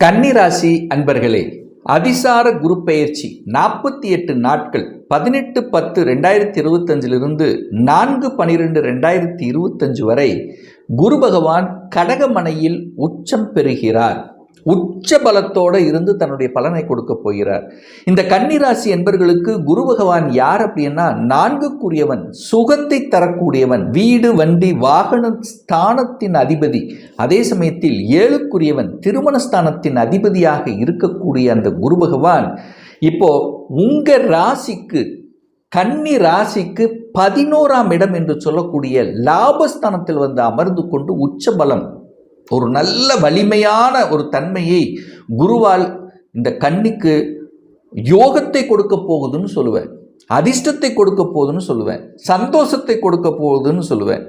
கன்னிராசி அன்பர்களே அதிசார குரு பெயர்ச்சி நாற்பத்தி எட்டு நாட்கள் பதினெட்டு பத்து ரெண்டாயிரத்தி இருபத்தஞ்சிலிருந்து நான்கு பனிரெண்டு ரெண்டாயிரத்தி இருபத்தஞ்சு வரை குரு பகவான் கடகமனையில் உச்சம் பெறுகிறார். உச்ச பலத்தோடு இருந்து தன்னுடைய பலனை கொடுக்க போகிறார். இந்த கன்னிராசி என்பர்களுக்கு குரு பகவான் யார் அப்படின்னா நான்குக்குரியவன் சுகத்தை தரக்கூடியவன் வீடு வண்டி வாகன ஸ்தானத்தின் அதிபதி. அதே சமயத்தில் ஏழுக்குரியவன் திருமண ஸ்தானத்தின் அதிபதியாக இருக்கக்கூடிய அந்த குரு பகவான் இப்போ உங்க ராசிக்கு கன்னி ராசிக்கு பதினோராம் இடம் என்று சொல்லக்கூடிய லாபஸ்தானத்தில் வந்து அமர்ந்து கொண்டு உச்ச பலம் ஒரு நல்ல வலிமையான ஒரு தன்மையை குருவால் இந்த கன்னிக்கு யோகத்தை கொடுக்க போகுதுன்னு சொல்லுவேன். அதிர்ஷ்டத்தை கொடுக்க போகுதுன்னு சொல்லுவேன். சந்தோஷத்தை கொடுக்க போகுதுன்னு சொல்லுவேன்.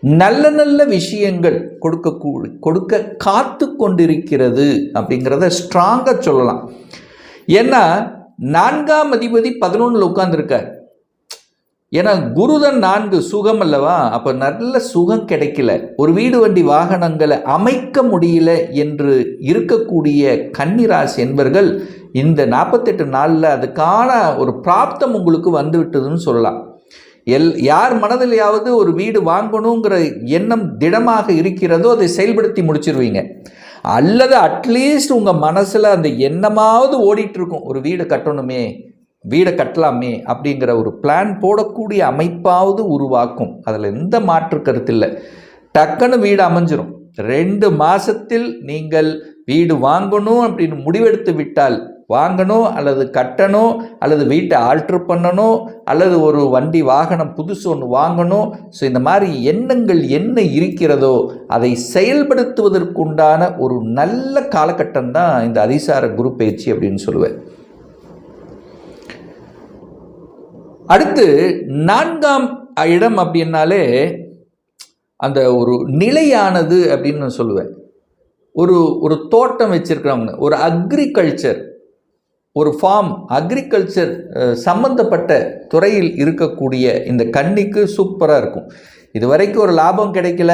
நல்ல நல்ல விஷயங்கள் கொடுக்க கொடுக்க காத்து கொண்டிருக்கிறது அப்படிங்கிறத ஸ்ட்ராங்காக சொல்லலாம். ஏன்னா நான்காம் அதிபதி பதினொன்றில் உட்காந்துருக்கார் ஏன்னா குருதன் நான்கு சுகம் அல்லவா? அப்போ நல்ல சுகம் கிடைக்கல. ஒரு வீடு வண்டி வாகனங்களை அமைக்க முடியல என்று இருக்கக்கூடிய கன்னிராசி என்பர்கள் இந்த நாற்பத்தெட்டு நாளில் அதுக்கான ஒரு பிராப்தம் உங்களுக்கு வந்து விட்டதுன்னு சொல்லலாம். எல் யார் மனதிலையாவது ஒரு வீடு வாங்கணுங்கிற எண்ணம் திடமாக இருக்கிறதோ அதை செயல்படுத்தி முடிச்சிருவீங்க. அல்லது அட்லீஸ்ட் உங்கள் மனசில் அந்த எண்ணமாவது ஓடிட்டு இருக்கும். ஒரு வீடு கட்டணுமே வீடை கட்டலாமே அப்படிங்கிற ஒரு பிளான் போடக்கூடிய அமைப்பாவது உருவாக்கும். அதில் எந்த மாற்று கருத்து இல்லை. டக்குன்னு வீடு அமைஞ்சிரும். ரெண்டு மாதத்தில் நீங்கள் வீடு வாங்கணும் அப்படின்னு முடிவெடுத்து விட்டால் வாங்கணும் அல்லது கட்டணும் அல்லது வீட்டை ஆல்ட்ரு பண்ணணும் அல்லது ஒரு வண்டி வாகனம் புதுசு ஒன்று வாங்கணும். ஸோ இந்த மாதிரி எண்ணங்கள் என்ன இருக்கிறதோ அதை செயல்படுத்துவதற்குண்டான ஒரு நல்ல காலகட்டம் தான் இந்த அதிசார குரு பயிற்சி அப்படின்னு சொல்லுவேன். அடுத்து நான்காம் இடம் அப்படின்னாலே அந்த ஒரு நிலையானது அப்படின்னு நான் சொல்லுவேன். ஒரு ஒரு தோட்டம் வச்சுருக்கிறவங்க ஒரு அக்ரிகல்ச்சர் ஒரு ஃபார்ம் அக்ரிகல்ச்சர் சம்மந்தப்பட்ட துறையில் இருக்கக்கூடிய இந்த கண்ணிக்கு சூப்பராக இருக்கும். இது வரைக்கும் ஒரு லாபம் கிடைக்கல.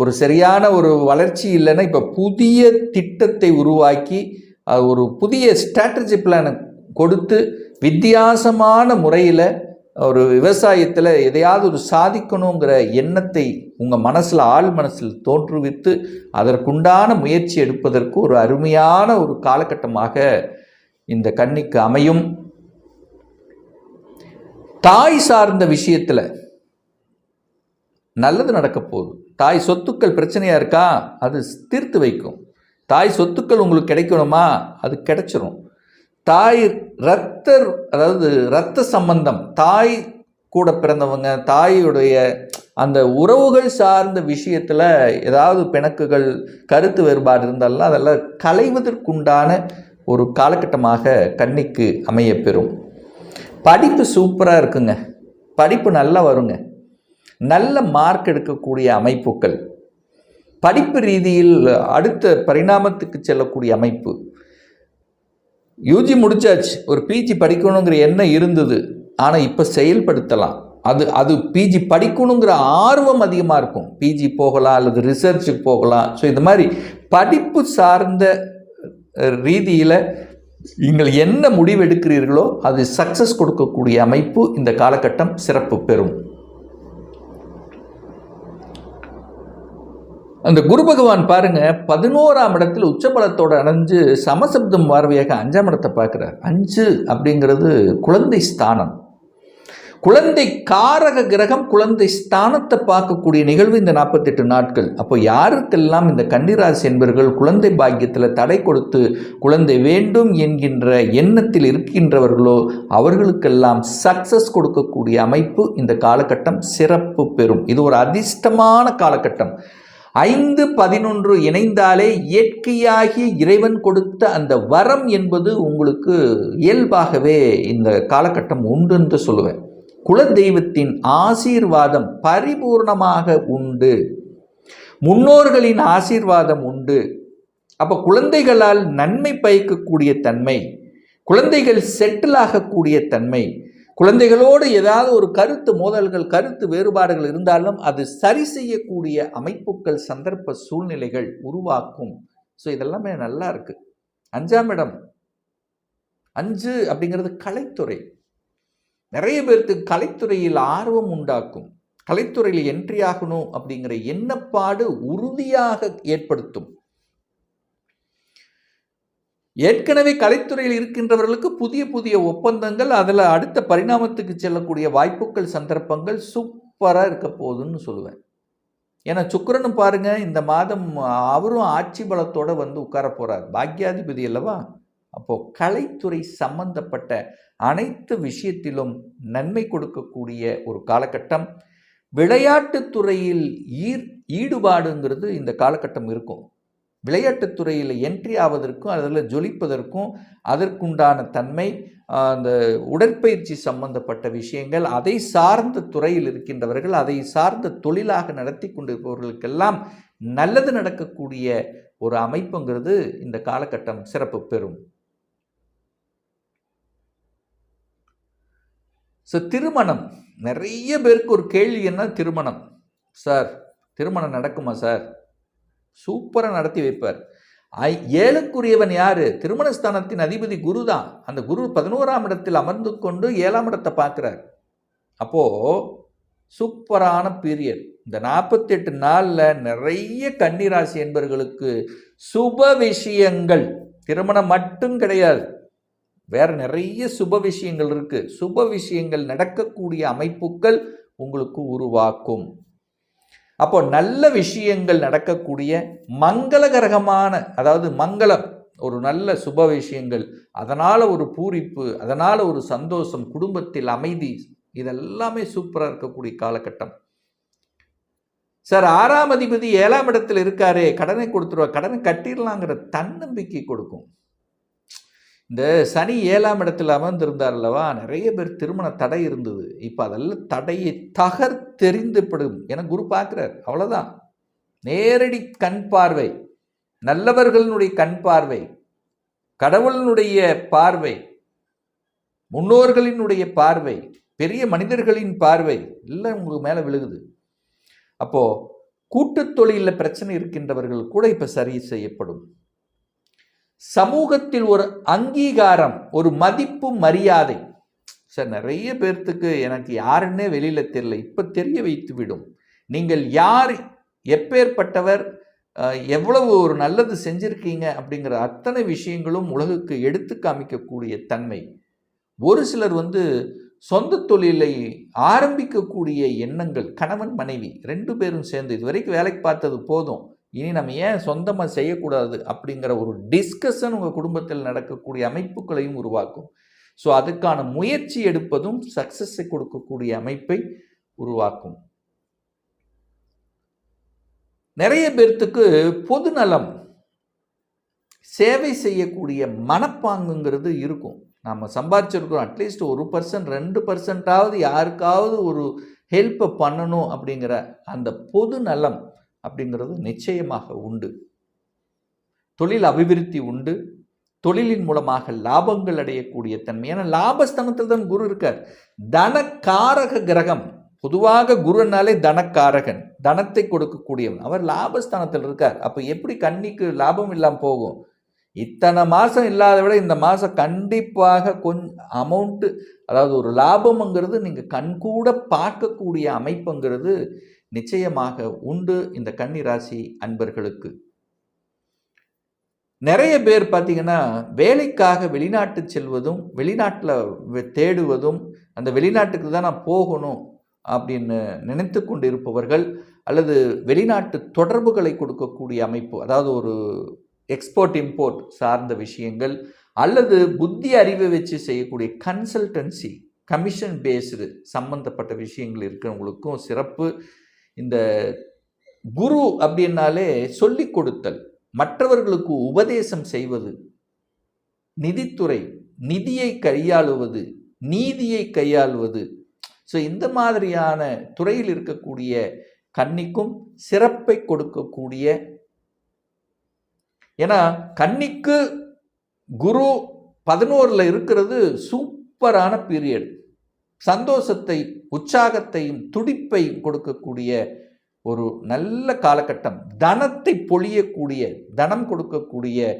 ஒரு சரியான ஒரு வளர்ச்சி இல்லைன்னா இப்போ புதிய திட்டத்தை உருவாக்கி ஒரு புதிய ஸ்ட்ராட்டஜி பிளானை கொடுத்து வித்தியாசமான முறையில் ஒரு விவசாயத்தில் எதையாவது ஒரு சாதிக்கணுங்கிற எண்ணத்தை உங்கள் மனசில் ஆள் மனசில் தோற்றுவித்து அதற்குண்டான முயற்சி எடுப்பதற்கு ஒரு அருமையான ஒரு காலகட்டமாக இந்த கண்ணிக்கு அமையும். தாய் சார்ந்த விஷயத்தில் நல்லது நடக்க போகுது. தாய் சொத்துக்கள் பிரச்சனையாக இருக்கா? அது தீர்த்து வைக்கும். தாய் சொத்துக்கள் உங்களுக்கு கிடைக்கணுமா? அது கிடைச்சிரும். தாய் இரத்த அதாவது இரத்த சம்பந்தம் தாய் கூட பிறந்தவங்க தாயுடைய அந்த உறவுகள் சார்ந்த விஷயத்தில் ஏதாவது பிணக்குகள் கருத்து வேறுபாடு இருந்தாலும் அதெல்லாம் களைவதற்குண்டான ஒரு காலகட்டமாக கண்ணிக்கு அமையப்பெறும் படிப்பு சூப்பராக இருக்குங்க. படிப்பு நல்லா வருங்க. நல்ல மார்க் எடுக்கக்கூடிய அமைப்புகள். படிப்பு ரீதியில் அடுத்த பரிணாமத்துக்கு செல்லக்கூடிய அமைப்பு. யூஜி முடிச்சாச்சு. ஒரு பிஜி படிக்கணுங்கிற எண்ணம் இருந்தது. ஆனால் இப்போ செயல்படுத்தலாம். அது அது பிஜி படிக்கணுங்கிற ஆர்வம் அதிகமாக இருக்கும். பிஜி போகலாம் அல்லது ரிசர்ச்சுக்கு போகலாம். ஸோ இந்த மாதிரி படிப்பு சார்ந்த ரீதியில் நீங்கள் என்ன முடிவெடுக்கிறீர்களோ அது சக்ஸஸ் கொடுக்கக்கூடிய அமைப்பு இந்த காலகட்டம் சிறப்பு பெறும். அந்த குரு பகவான் பாருங்க பதினோராம் இடத்தில் உச்சபலத்தோடு அடைஞ்சு சமசப்தம் பார்வையாக அஞ்சாம் இடத்தை பார்க்குறார். அஞ்சு அப்படிங்கிறது குழந்தை ஸ்தானம். குழந்தை காரக கிரகம் குழந்தை ஸ்தானத்தை பார்க்கக்கூடிய நிகழ்வு இந்த நாற்பத்தெட்டு நாட்கள். அப்போ யாருக்கெல்லாம் இந்த கன்னிராசி என்பவர்கள் குழந்தை பாக்கியத்தில் தடை கொடுத்து குழந்தை வேண்டும் என்கின்ற எண்ணத்தில் இருக்கின்றவர்களோ அவர்களுக்கெல்லாம் சக்சஸ் கொடுக்கக்கூடிய அமைப்பு இந்த காலகட்டம் சிறப்பு பெறும். இது ஒரு அதிர்ஷ்டமான காலகட்டம். ஐந்து பதினொன்று இணைந்தாலே இயற்கையாகி இறைவன் கொடுத்த அந்த வரம் என்பது உங்களுக்கு இயல்பாகவே இந்த காலகட்டம் உண்டு என்று சொல்லுவேன். குலதெய்வத்தின் ஆசீர்வாதம் பரிபூர்ணமாக உண்டு. முன்னோர்களின் ஆசீர்வாதம் உண்டு. அப்போ குழந்தைகளால் நன்மை பயக்கக்கூடிய தன்மை குழந்தைகள் செட்டில் ஆகக்கூடிய தன்மை குழந்தைகளோடு ஏதாவது ஒரு கருத்து மோதல்கள் கருத்து வேறுபாடுகள் இருந்தாலும் அது சரி செய்யக்கூடிய அமைப்புகள் சந்தர்ப்ப சூழ்நிலைகள் உருவாக்கும். ஸோ இதெல்லாமே நல்லா இருக்குது அஞ்சாம் இடம். அஞ்சு அப்படிங்கிறது கலைத்துறை. நிறைய பேருக்கு கலைத்துறையில் ஆர்வம் உண்டாக்கும். கலைத்துறையில் என்ட்ரி ஆகணும் அப்படிங்கிற எண்ணப்பாடு உறுதியாக ஏற்படுத்தும். ஏற்கனவே கலைத்துறையில் இருக்கின்றவர்களுக்கு புதிய புதிய ஒப்பந்தங்கள் அதில் அடுத்த பரிணாமத்துக்கு செல்லக்கூடிய வாய்ப்புகள் சந்தர்ப்பங்கள் சூப்பராக இருக்க போகுதுன்னு சொல்லுவேன். ஏன்னா சுக்கரனும் பாருங்க இந்த மாதம் அவரும் ஆட்சி பலத்தோடு வந்து உட்கார போகிறார் பாக்யாதிபதி அல்லவா? அப்போது கலைத்துறை சம்பந்தப்பட்ட அனைத்து விஷயத்திலும் நன்மை கொடுக்கக்கூடிய ஒரு காலகட்டம். விளையாட்டுத்துறையில் ஈர் ஈடுபாடுங்கிறது இந்த காலகட்டம் இருக்கும். விளையாட்டுத் துறையில் என்ட்ரி ஆவதற்கும் அதில் ஜொலிப்பதற்கும் அதற்குண்டான தன்மை அந்த உடற்பயிற்சி சம்பந்தப்பட்ட விஷயங்கள் அதை சார்ந்த துறையில் இருக்கின்றவர்கள் அதை சார்ந்த தொழிலாக நடத்தி கொண்டிருப்பவர்களுக்கெல்லாம் நல்லது நடக்கக்கூடிய ஒரு அமைப்புங்கிறது இந்த காலகட்டம் சிறப்பு பெறும். ஸோ திருமணம். நிறைய பேருக்கு ஒரு கேள்வி என்ன? திருமணம். சார் திருமணம் நடக்குமா சார் சூப்பராக நடத்தி வைப்பார். ஐ ஏழுக்குரியவன் யார்? திருமணஸ்தானத்தின் அதிபதி குரு தான் அந்த குரு பதினோராம் இடத்தில் அமர்ந்து கொண்டு ஏழாம் இடத்தை பார்க்குறார். அப்போது சூப்பரான பீரியட் இந்த நாற்பத்தெட்டு நாளில் நிறைய கன்னிராசி என்பவர்களுக்கு சுப விஷயங்கள். திருமணம் மட்டும் கிடையாது. வேற நிறைய சுப விஷயங்கள் இருக்குது சுப விஷயங்கள் நடக்கக்கூடிய அமைப்புகள் உங்களுக்கு உருவாக்கும். அப்போ நல்ல விஷயங்கள் நடக்கக்கூடிய மங்களகரகமான அதாவது மங்களம் ஒரு நல்ல சுப விஷயங்கள் அதனால் ஒரு பூரிப்பு அதனால் ஒரு சந்தோஷம் குடும்பத்தில் அமைதி இதெல்லாமே சூப்பராக இருக்கக்கூடிய காலகட்டம். சார் ஆறாம் அதிபதி ஏழாம் இடத்தில் இருக்காரே கடனை கொடுத்துருவா கடனை கட்டிடலாங்கிற தன்னம்பிக்கை கொடுக்கும். இந்த சனி ஏழாம் இடத்துல அமர்ந்திருந்தார் அல்லவா நிறைய பேர் திருமண தடை இருந்தது. இப்போ அதெல்லாம் தடையை தகர்த்தெறிந்துப்படும் என குரு பார்க்குறார். அவ்வளோதான் நேரடி கண் பார்வை. நல்லவர்களுடைய கண் பார்வை. கடவுளினுடைய பார்வை. முன்னோர்களினுடைய பார்வை. பெரிய மனிதர்களின் பார்வை. எல்லாம் உங்களுக்கு மேலே விழுகுது. அப்போது கூட்டுத் தொழிலில் பிரச்சனை இருக்கின்றவர்கள் கூட இப்போ சரி செய்யப்படும். சமூகத்தில் ஒரு அங்கீகாரம் ஒரு மதிப்பு மரியாதை. சார் நிறைய பேர்த்துக்கு எனக்கு யாருன்னே வெளியில் தெரியல. இப்போ தெரிய வைத்து விடும். நீங்கள் யார் எப்பேற்பட்டவர் எவ்வளவு ஒரு நல்லது செஞ்சுருக்கீங்க அப்படிங்கிற அத்தனை விஷயங்களும் உலகுக்கு எடுத்து காமிக்கக்கூடிய தன்மை. ஒரு சிலர் வந்து சொந்த தொழிலை ஆரம்பிக்கக்கூடிய எண்ணங்கள் கணவன் மனைவி ரெண்டு பேரும் சேர்ந்து இது வரைக்கும் வேலைக்கு பார்த்தது போதும். இனி நம்ம ஏன் சொந்தமாக செய்யக்கூடாது அப்படிங்கிற ஒரு டிஸ்கஷன் உங்கள் குடும்பத்தில் நடக்கக்கூடிய அமைப்புகளையும் உருவாக்கும். ஸோ அதுக்கான முயற்சி எடுப்பதும் சக்ஸஸை கொடுக்கக்கூடிய அமைப்பை உருவாக்கும். நிறைய பேர்த்துக்கு பொதுநலம் சேவை செய்யக்கூடிய மனப்பாங்குங்கிறது இருக்கும். நம்ம சம்பாதிச்சிருக்கிறோம் அட்லீஸ்ட் ஒரு பர்சன்ட் ரெண்டு பர்சன்டாவது யாருக்காவது ஒரு ஹெல்ப்பை பண்ணணும் அப்படிங்கிற அந்த பொது நலம் அப்படிங்கிறது நிச்சயமாக உண்டு. தொழில் அபிவிருத்தி உண்டு. தொழிலின் மூலமாக லாபங்கள் அடையக்கூடிய தன்மை. ஏன்னா லாபஸ்தானத்தில் தான் குரு இருக்கார். தனக்காரக கிரகம். பொதுவாக குருனாலே தனக்காரகன். தனத்தை கொடுக்கக்கூடியவன். அவர் லாபஸ்தானத்தில் இருக்கார். அப்போ எப்படி கண்ணிக்கு லாபம் இல்லாமல் போகும்? இத்தனை மாதம் இல்லாத விட இந்த மாதம் கண்டிப்பாக கொஞ்சம் அமௌண்ட்டு அதாவது ஒரு லாபம்ங்கிறது நீங்கள் கண்கூட பார்க்கக்கூடிய அமைப்புங்கிறது நிச்சயமாக உண்டு இந்த கன்னி ராசி அன்பர்களுக்கு. நிறைய பேர் பார்த்தீங்கன்னா வேலைக்காக வெளிநாட்டு செல்வதும் வெளிநாட்டில் தேடுவதும் அந்த வெளிநாட்டுக்கு தான் நான் போகணும் அப்படின்னு நினைத்து கொண்டு இருப்பவர்கள் அல்லது வெளிநாட்டு தொடர்புகளை கொடுக்கக்கூடிய அமைப்பு அதாவது ஒரு எக்ஸ்போர்ட் இம்போர்ட் சார்ந்த விஷயங்கள் அல்லது புத்தி அறிவை வச்சு செய்யக்கூடிய கன்சல்டன்சி கமிஷன் பேஸ்டு சம்பந்தப்பட்ட விஷயங்கள் இருக்கிறவங்களுக்கும் சிறப்பு. இந்த குரு அப்படின்னாலே சொல்லிக் கொடுத்தல். மற்றவர்களுக்கு உபதேசம் செய்வது. நிதித்துறை நிதியை கையாளுவது நீதியை கையாளுவது. ஸோ இந்த மாதிரியான துறையில் இருக்கக்கூடிய கன்னிக்கும் சிறப்பை கொடுக்கக்கூடிய ஏன்னா கன்னிக்கு குரு பதினோரில் இருக்கிறது சூப்பரான பீரியட். சந்தோஷத்தை உற்சாகத்தையும் துடிப்பையும் கொடுக்கக்கூடிய ஒரு நல்ல காலகட்டம். தனத்தை பொழியக்கூடிய தனம் கொடுக்கக்கூடிய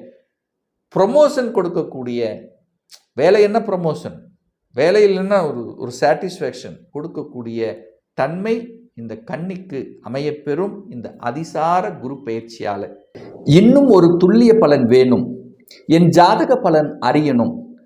ப்ரொமோஷன் கொடுக்கக்கூடிய வேலை என்ன ப்ரொமோஷன் வேலையில்னா ஒரு ஒரு சாட்டிஸ்ஃபேக்ஷன் கொடுக்கக்கூடிய தன்மை இந்த கன்னிக்கு அமையப்பெறும் இந்த அதிசார குரு பயிற்சியால். இன்னும் ஒரு துல்லிய பலன் வேணும். என் ஜாதக பலன் அறியணும்.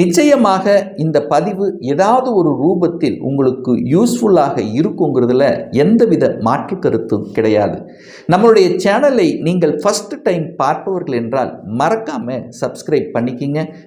நிச்சயமாக இந்த பதிவு ஏதாவது ஒரு ரூபத்தில் உங்களுக்கு யூஸ்ஃபுல்லாக இருக்குங்கிறதுல எந்தவித மாற்று கருத்தும் கிடையாது. நம்மளுடைய சேனலை நீங்கள் ஃபஸ்ட் டைம் பார்ப்பவர்கள் என்றால் மறக்காமல் சப்ஸ்கிரைப் பண்ணிக்கிங்க.